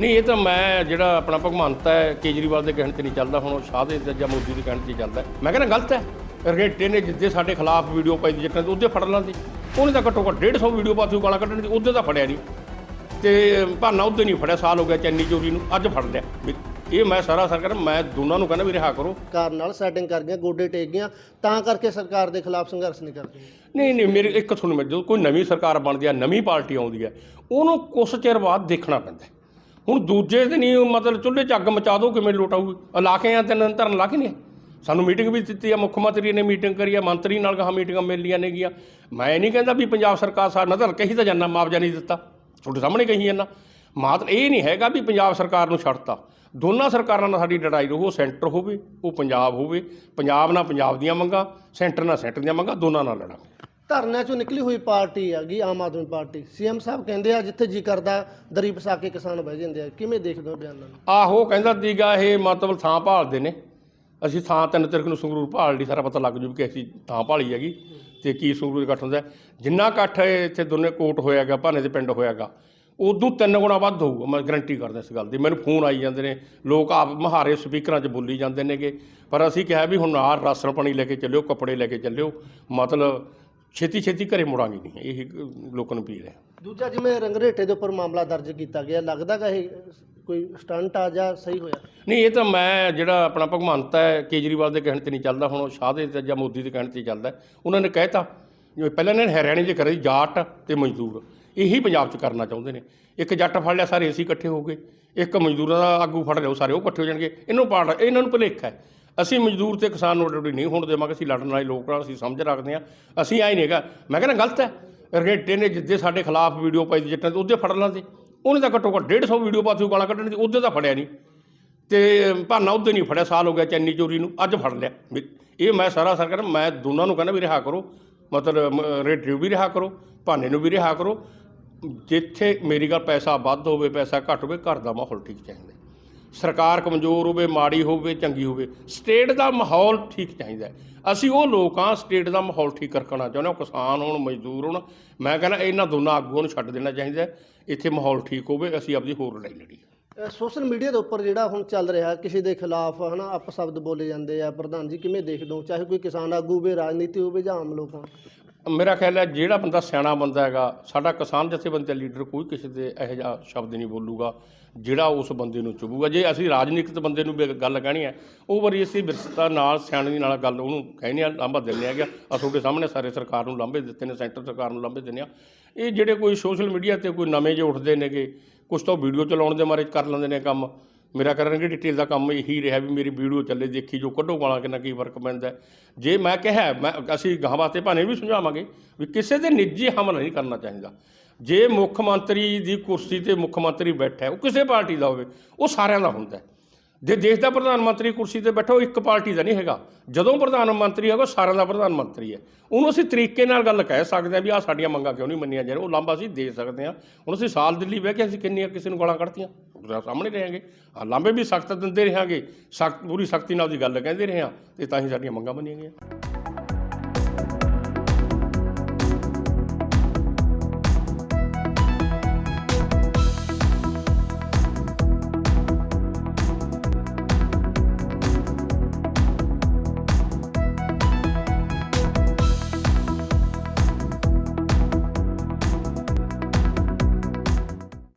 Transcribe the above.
ਨਹੀਂ ਇਹ ਤਾਂ ਮੈਂ ਜਿਹੜਾ ਆਪਣਾ ਭਗਵੰਤ ਹੈ ਕੇਜਰੀਵਾਲ ਦੇ ਕਹਿਣ ਤੇ ਨਹੀਂ ਚੱਲਦਾ ਹੁਣ ਉਹ ਸ਼ਾਹ ਦੇ ਜਾਂ ਮੋਦੀ ਦੇ ਕਹਿਣ ਤੇ ਚੱਲਦਾ। ਮੈਂ ਕਹਿੰਦਾ ਗਲਤ ਹੈ। ਰਗੇਟੇ ਨੇ ਜਿੱਦੇ ਸਾਡੇ ਖਿਲਾਫ ਵੀਡੀਓ ਪਾਈ ਦੀ ਜੱਟਾਂ ਤੇ ਉਹਦੇ ਫੜ ਲਾਂਦੇ। ਉਹਨੇ ਤਾਂ ਘੱਟੋ ਘੱਟ 150 ਵੀਡੀਓ ਪਾਤੀ ਗਾਲਾਂ ਕੱਢਣ ਦੀ ਉਹਦੇ ਤਾਂ ਫੜਿਆ ਨਹੀਂ। ਤੇ ਭਾਨਾ ਉਹਦੇ ਨਹੀਂ ਫੜਿਆ ਸਾਲ ਹੋ ਗਿਆ ਚੈਨੀ ਚੋਰੀ ਨੂੰ ਅੱਜ ਫੜ ਲਿਆ। ਇਹ ਮੈਂ ਸਾਰਾ ਸਰਕਾਰ ਮੈਂ ਦੋਨਾਂ ਨੂੰ ਕਹਿੰਦਾ ਵੀ ਰਿਹਾ ਕਰੋ। ਸਰਕਾਰ ਨਾਲ ਸੈਟਿੰਗ ਕਰ ਗਈਆਂ ਗੋਡੇ ਟੇਕ ਗਈਆਂ ਤਾਂ ਕਰਕੇ ਸਰਕਾਰ ਦੇ ਖਿਲਾਫ ਸੰਘਰਸ਼ ਨਹੀਂ ਕਰਦੀ। ਨਹੀਂ ਨਹੀਂ ਮੇਰੇ ਇੱਕ ਤੁਹਾਨੂੰ ਮੈਂ ਜਦੋਂ ਕੋਈ ਨਵੀਂ ਸਰਕਾਰ ਬਣਦੀ ਹੈ ਨਵੀਂ ਪਾਰਟੀ ਆਉਂਦੀ ਹੈ ਉਹਨੂੰ ਕੁਛ ਚਿਰ ਬਾਅਦ ਦੇਖਣਾ ਪੈਂਦਾ। ਹੁਣ ਦੂਜੇ ਦਿਨ ਹੀ ਮਤਲਬ ਚੁੱਲ੍ਹੇ 'ਚ ਅੱਗ ਮਚਾ ਦੋ ਕਿਵੇਂ ਲੋਟਾਊਗੀ ਇਲਾਕੇ ਆ ਤਿੰਨ ਧਰਨ ਲਾ ਕੇ ਨਹੀਂ ਸਾਨੂੰ ਮੀਟਿੰਗ ਵੀ ਦਿੱਤੀ ਆ, ਮੁੱਖ ਮੰਤਰੀ ਨੇ ਮੀਟਿੰਗ ਕਰੀ ਆ, ਮੰਤਰੀ ਨਾਲ ਕਹਾ ਮੀਟਿੰਗਾਂ ਮਿਲੀਆਂ ਨੇਗੀਆਂ। ਮੈਂ ਨਹੀਂ ਕਹਿੰਦਾ ਵੀ ਪੰਜਾਬ ਸਰਕਾਰ ਸਾਡਾ ਨਜ਼ਰ ਕਹੀ ਤਾਂ ਜਾਨਾ, ਮੁਆਵਜ਼ਾ ਨਹੀਂ ਦਿੱਤਾ। ਤੁਹਾਡੇ ਸਾਹਮਣੇ ਕਹੀ ਜਾਂਦਾ। ਮਾਤਰ ਇਹ ਨਹੀਂ ਹੈਗਾ ਵੀ ਪੰਜਾਬ ਸਰਕਾਰ ਨੂੰ ਛੱਡਤਾ। ਦੋਨਾਂ ਸਰਕਾਰਾਂ ਨਾਲ ਸਾਡੀ ਲੜਾਈ ਰਹੂ, ਉਹ ਸੈਂਟਰ ਹੋਵੇ, ਉਹ ਪੰਜਾਬ ਹੋਵੇ। ਪੰਜਾਬ ਨਾਲ ਪੰਜਾਬ ਦੀਆਂ ਮੰਗਾਂ, ਸੈਂਟਰ ਨਾਲ ਸੈਂਟਰ ਦੀਆਂ ਮੰਗਾਂ, ਦੋਨਾਂ ਨਾਲ ਲੜਾਂਗੇ। ਧਰਨਿਆਂ ਚੋਂ ਨਿਕਲੀ ਹੋਈ ਪਾਰਟੀ ਹੈਗੀ, ਆਮ ਆਦਮੀ ਪਾਰਟੀ। ਸੀਐਮ ਸਾਹਿਬ ਕਹਿੰਦੇ ਆ, ਜਿੱਥੇ ਜੀ ਕਰਦਾ, ਦਰੀ ਪਸਾ ਕੇ ਕਿਸਾਨ ਬਹਿ ਜਾਂਦੇ ਆ। ਕਿਵੇਂ ਦੇਖਦੇ ਹੋ ਬਿਆਨਾਂ ਨੂੰ? ਆਹੋ, ਕਹਿੰਦਾ ਸੀਗਾ ਇਹ ਮਤਲਬ ਥਾਂ ਭਾਲਦੇ ਨੇ। ਅਸੀਂ ਥਾਂ ਤਿੰਨ ਤਰੀਕ ਨੂੰ ਸੰਗਰੂਰ ਭਾਲ ਲਈ, ਸਾਰਾ ਪਤਾ ਲੱਗ ਜੂ ਕਿ ਅਸੀਂ ਥਾਂ ਭਾਲੀ ਹੈਗੀ ਤੇ ਕੀ ਸੰਗਰੂਰ ਇਕੱਠ ਹੁੰਦਾ ਜਿੰਨਾ ਇਕੱਠ ਇੱਥੇ ਦੋਨੇ ਕੋਟ ਹੋਇਆਗਾ, ਭਾਨੇ ਦੇ ਪਿੰਡ ਹੋਇਆਗਾ, ਉਦੋਂ ਤਿੰਨ ਗੁਣਾ ਵੱਧ ਹੋਊਗਾ। ਮੈਂ ਗਰੰਟੀ ਕਰਦਾ ਇਸ ਗੱਲ ਦੀ। ਮੈਨੂੰ ਫੋਨ ਆਈ ਜਾਂਦੇ ਨੇ। ਲੋਕ ਆਪ ਮਹਾਰੇ ਸਪੀਕਰਾਂ 'ਚ ਬੋਲੀ ਜਾਂਦੇ ਨੇਗੇ। ਪਰ ਅਸੀਂ ਕਿਹਾ ਵੀ ਹੁਣ ਆਹ ਰਾਸ਼ਨ ਪਾਣੀ ਲੈ ਕੇ ਚੱਲਿਓ, ਕੱਪੜੇ ਲੈ ਕੇ ਚੱਲਿਓ। ਮਤਲਬ ਛੇਤੀ ਛੇਤੀ ਘਰੇ ਮੁੜਾਂਗੇ ਨਹੀਂ ਇਹ ਲੋਕਾਂ ਨੂੰ ਅਪੀਲ ਹੈ। ਦੂਜਾ ਜਿਵੇਂ ਰੰਗਰੇਟੇ ਦੇ ਉੱਪਰ ਮਾਮਲਾ ਦਰਜ ਕੀਤਾ ਗਿਆ ਲੱਗਦਾਗਾ ਇਹ ਕੋਈ ਸਟੰਟ ਆ ਜਾਂ ਸਹੀ ਹੋਇਆ? ਨਹੀਂ ਇਹ ਤਾਂ ਮੈਂ ਜਿਹੜਾ ਆਪਣਾ ਭਗਵੰਤ ਹੈ ਕੇਜਰੀਵਾਲ ਦੇ ਕਹਿਣ ਤੇ ਨਹੀਂ ਚੱਲਦਾ ਹੁਣ ਉਹ ਸ਼ਾਹ ਦੇ ਤੇ ਜਾਂ ਮੋਦੀ ਦੇ ਕਹਿਣ ਤੇ ਚੱਲਦਾ। ਉਹਨਾਂ ਨੇ ਕਹਿਤਾ ਪਹਿਲਾਂ ਇਹਨਾਂ ਨੇ ਹਰਿਆਣੇ 'ਚ ਕਰੀ ਜਾਟ ਤੇ ਮਜ਼ਦੂਰ। ਇਹੀ ਪੰਜਾਬ 'ਚ ਕਰਨਾ ਚਾਹੁੰਦੇ ਨੇ। ਇੱਕ ਜੱਟ ਫੜ ਲਿਆ ਸਾਰੇ ਅਸੀਂ ਇਕੱਠੇ ਹੋ ਗਏ। ਇੱਕ ਮਜ਼ਦੂਰਾਂ ਦਾ ਆਗੂ ਫੜ ਲਿਓ ਸਾਰੇ ਉਹ ਇਕੱਠੇ ਹੋ ਜਾਣਗੇ। ਇਹਨੂੰ ਪਾੜ ਇਹਨਾਂ ਨੂੰ ਭੁਲੇਖਾ ਹੈ। ਅਸੀਂ ਮਜ਼ਦੂਰ ਤੇ ਕਿਸਾਨ ਨੂੰ ਡਿਊਟੀ ਨਹੀਂ ਹੋਣ ਦੇਵਾਂਗੇ, ਅਸੀਂ ਲੜਨ ਵਾਲੇ ਲੋਕ ਨਾਲ ਅਸੀਂ ਸਮਝ ਰੱਖਦੇ ਹਾਂ। ਅਸੀਂ ਆਈ ਨਹੀਂਗਾ ਮੈਂ ਕਹਿੰਦਾ ਗਲਤ ਹੈ। ਰਗੇਟੇ ਨੇ ਜਿੱਦੇ ਸਾਡੇ ਖਿਲਾਫ ਵੀਡੀਓ ਪਾਈ ਦੀ ਜੱਟਾਂ ਤੇ ਉਹਦੇ ਫੜ ਲਾਂਦੇ। ਉਹਨੇ ਤਾਂ ਘੱਟੋ ਘੱਟ 150 ਵੀਡੀਓ ਪਾਤੀ ਗਾਲਾਂ ਕੱਢਣ ਦੀ, ਉਹਦੇ ਤਾਂ ਫੜਿਆ ਨਹੀਂ। ਤੇ ਭਾਨਾ ਉਹਦੇ ਨਹੀਂ ਫੜਿਆ, ਸਾਲ ਹੋ ਗਿਆ ਚੈਨੀ ਚੋਰੀ ਨੂੰ, ਅੱਜ ਫੜ ਲਿਆ। ਵੀ ਇਹ ਮੈਂ ਸਾਰਾ ਸਰਕਾਰ ਮੈਂ ਦੋਨਾਂ ਨੂੰ ਕਹਿੰਦਾ ਵੀ ਰਿਹਾ ਕਰੋ। ਮਤਲਬ ਰੇਟਰੀ ਵੀ ਰਿਹਾ ਕਰੋ, ਭਾਨੇ ਨੂੰ ਵੀ ਰਿਹਾ ਕਰੋ। ਜਿੱਥੇ ਮੇਰੀ ਗੱਲ ਪੈਸਾ ਵੱਧ ਹੋਵੇ, ਪੈਸਾ ਘੱਟ ਹੋਵੇ, ਘਰ ਦਾ ਮਾਹੌਲ ਠੀਕ ਚਾਹੀਦਾ। ਸਰਕਾਰ ਕਮਜ਼ੋਰ ਹੋਵੇ, ਮਾੜੀ ਹੋਵੇ, ਚੰਗੀ ਹੋਵੇ, ਸਟੇਟ ਦਾ ਮਾਹੌਲ ਠੀਕ ਚਾਹੀਦਾ ਅਸੀਂ ਉਹ ਲੋਕ ਹਾਂ, ਸਟੇਟ ਦਾ ਮਾਹੌਲ ਠੀਕ ਰੱਖਣਾ ਚਾਹੁੰਦੇ ਹਾਂ ਕਿਸਾਨ ਹੋਣ, ਮਜ਼ਦੂਰ ਹੋਣ। ਮੈਂ ਕਹਿੰਦਾ ਇਹਨਾਂ ਦੋਨਾਂ ਆਗੂਆਂ ਨੂੰ ਛੱਡ ਦੇਣਾ ਚਾਹੀਦਾ ਇੱਥੇ ਮਾਹੌਲ ਠੀਕ ਹੋਵੇ, ਅਸੀਂ ਆਪਦੀ ਹੋਰ ਲੜਾਈ ਲੜੀ। ਸੋਸ਼ਲ ਮੀਡੀਆ ਦੇ ਉੱਪਰ ਜਿਹੜਾ ਹੁਣ ਚੱਲ ਰਿਹਾ, ਕਿਸੇ ਦੇ ਖਿਲਾਫ ਹਨਾ ਅਪਸ਼ਬਦ ਬੋਲੇ ਜਾਂਦੇ ਆ, ਪ੍ਰਧਾਨ ਜੀ ਕਿਵੇਂ ਦੇਖਦੇ ਹੋ? ਚਾਹੇ ਕੋਈ ਕਿਸਾਨ ਆਗੂ ਹੋਵੇ, ਰਾਜਨੀਤੀ ਹੋਵੇ ਜਾਂ ਆਮ ਲੋਕਾਂ ਮੇਰਾ ਖਿਆਲ ਹੈ ਜਿਹੜਾ ਬੰਦਾ ਸਿਆਣਾ ਬੰਦਾ ਹੈਗਾ, ਸਾਡਾ ਕਿਸਾਨ ਜਥੇਬੰਦੀ ਦਾ ਲੀਡਰ ਕੋਈ ਕਿਸੇ ਦੇ ਇਹੋ ਜਿਹਾ ਸ਼ਬਦ ਨਹੀਂ ਬੋਲੂਗਾ, ਜਿਹੜਾ ਉਸ ਬੰਦੇ ਨੂੰ ਚੁਭੂਗਾ ਜੇ ਅਸੀਂ ਰਾਜਨੀਤਿਕ ਬੰਦੇ ਨੂੰ ਵੀ ਗੱਲ ਕਹਿਣੀ ਹੈ, ਉਹ ਵਾਰੀ ਅਸੀਂ ਵਿਰਸਤਾ ਨਾਲ ਸਿਆਣੀ ਨਾਲ ਗੱਲ ਉਹਨੂੰ ਕਹਿੰਦੇ ਆ, ਲਾਂਭਾ ਦਿੰਦੇ ਹੈਗੇ ਆ। ਤੁਹਾਡੇ ਸਾਹਮਣੇ ਸਾਰੇ ਸਰਕਾਰ ਨੂੰ ਲਾਂਭੇ ਦਿੱਤੇ ਨੇ, ਸੈਂਟਰ ਸਰਕਾਰ ਨੂੰ ਲਾਂਭੇ ਦਿੰਦੇ ਆ। ਇਹ ਜਿਹੜੇ ਕੋਈ ਸੋਸ਼ਲ ਮੀਡੀਆ ਤੇ ਕੋਈ ਨਵੇਂ ਜਿਹੇ ਉੱਠਦੇ ਨੇਗੇ ਕੁਝ ਤਾਂ ਵੀਡੀਓ ਚਲਾਉਣ ਦੇ ਮਾਰੇ, ਕਰ ਲੈਂਦੇ ਨੇ ਕੰਮ। ਮੇਰਾ ਕਰਨਗੇ ਡਿਟੇਲ ਦਾ ਕੰਮ ਇਹੀ ਰਿਹਾ ਵੀ ਮੇਰੀ ਵੀਡੀਓ ਚੱਲੇ, ਦੇਖੀ, ਜੋ ਕੱਢੋ ਗਾਲਾਂ ਕਿੰਨਾ ਕੀ ਫ਼ਰਕ ਪੈਂਦਾ ਜੇ ਮੈਂ ਕਿਹਾ, ਮੈਂ ਅਸੀਂ ਗਾਹਾਂ ਵਾਸਤੇ ਭਾਣੇ ਵੀ ਸਮਝਾਵਾਂਗੇ ਵੀ ਕਿਸੇ ਦੇ ਨਿੱਜੀ ਹਮਲਾ ਨਹੀਂ ਕਰਨਾ ਚਾਹੀਦਾ। ਜੇ ਮੁੱਖ ਮੰਤਰੀ ਦੀ ਕੁਰਸੀ ਤੇ ਮੁੱਖ ਮੰਤਰੀ ਬੈਠਾ ਉਹ ਕਿਸੇ ਪਾਰਟੀ ਦਾ ਹੋਵੇ, ਉਹ ਸਾਰਿਆਂ ਦਾ ਹੁੰਦਾ ਜੇ ਦੇਸ਼ ਦਾ ਪ੍ਰਧਾਨ ਮੰਤਰੀ ਕੁਰਸੀ ਤੇ ਬੈਠਾ, ਉਹ ਇੱਕ ਪਾਰਟੀ ਦਾ ਨਹੀਂ ਹੈਗਾ। ਜਦੋਂ ਪ੍ਰਧਾਨ ਮੰਤਰੀ ਹੈਗਾ ਸਾਰਿਆਂ ਦਾ ਪ੍ਰਧਾਨ ਮੰਤਰੀ ਹੈ। ਉਹਨੂੰ ਅਸੀਂ ਤਰੀਕੇ ਨਾਲ ਗੱਲ ਕਹਿ ਸਕਦੇ ਹਾਂ ਵੀ ਆਹ ਸਾਡੀਆਂ ਮੰਗਾਂ ਕਿਉਂ ਨਹੀਂ ਮੰਨੀਆਂ ਜਾ ਰਹੀਆਂ? ਉਹ ਲਾਂਭਾ ਅਸੀਂ ਦੇ ਸਕਦੇ ਹਾਂ। ਹੁਣ ਅਸੀਂ ਸਾਲ ਦਿੱਲੀ ਬਹਿ ਕੇ ਅਸੀਂ ਕਿੰਨੀਆਂ ਕਿਸੇ ਨੂੰ ਗਾਲਾਂ ਕੱਢਤੀਆਂ? ਸਾਹਮਣੇ ਰਹਾਂਗੇ। ਆਹ ਵੀ ਸਖਤ ਦਿੰਦੇ ਰਹਾਂਗੇ। ਸਖਤ, ਪੂਰੀ ਸਖਤੀ ਨਾਲ ਉਹਦੀ ਗੱਲ ਕਹਿੰਦੇ ਰਹੇ ਹਾਂ ਤੇ ਤਾਂ ਹੀ ਸਾਡੀਆਂ ਮੰਗਾਂ ਮੰਨੀਆਂ ਗਈਆਂ।